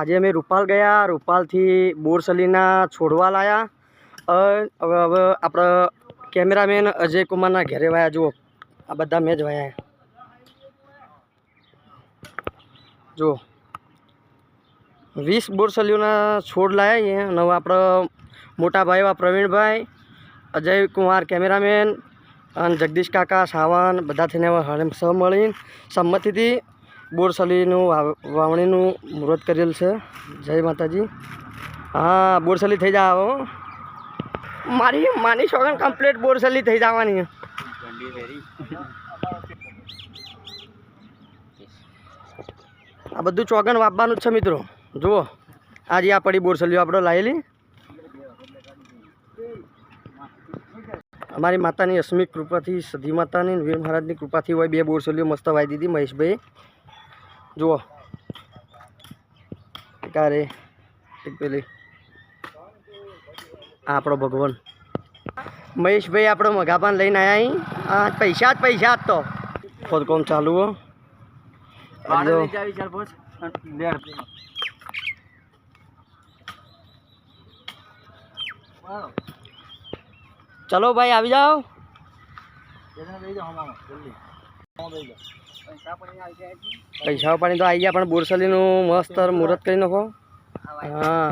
આજે અમે રૂપાલ ગયા, રૂપાલથી બોરસલીના છોડવા લાયા. હવે હવે આપણે કેમેરામેન અજય કુમારના ઘેરે વાયા, જુઓ. આ બધા મેં જ વાયા જુઓ. વીસ બોરસલીઓના છોડ લાયા અહીંયા. અને હવે આપણે મોટા ભાઈ એવા પ્રવીણભાઈ, અજય કુમાર કેમેરામેન, અને જગદીશ કાકા, સાવન બધા થઈને હવે હળે સહ મળીને સંમતિથી બોરસલીનું વાવ- વાવણીનું મુહૂર્ત કરેલ છે. જય માતાજી. હા, બોરસલી થઈ જાવ હો. મારી માની સોગન કમ્પ્લીટ બોરસલી થઈ જવાની. આ બધું ચોગન વાપવાનું જ છે મિત્રો. જુઓ, આજે આ પડી બોરસલીઓ આપણે લાવેલી અમારી માતાની અસ્મિક કૃપાથી, સધી માતાની વીર મહારાજની કૃપાથી હોય બે બોરસલીઓ મસ્ત વાઈ દીધી મહેશભાઈ. જુઓ એક આ રે એક પેલી આ આપણો ભગવાન મહેશભાઈ આપણો મગાપાન લઈને આવ્યા અહીં આ પૈસા જ પૈસા જ તો ખોદકામ ચાલુ હો આ જો ચલો ભાઈ આવી જાઓ પૈસા પાણી તો આવી ગયા પણ બોરસલીનું મસ્ત મુહૂર્ત કરી નાખો. હા.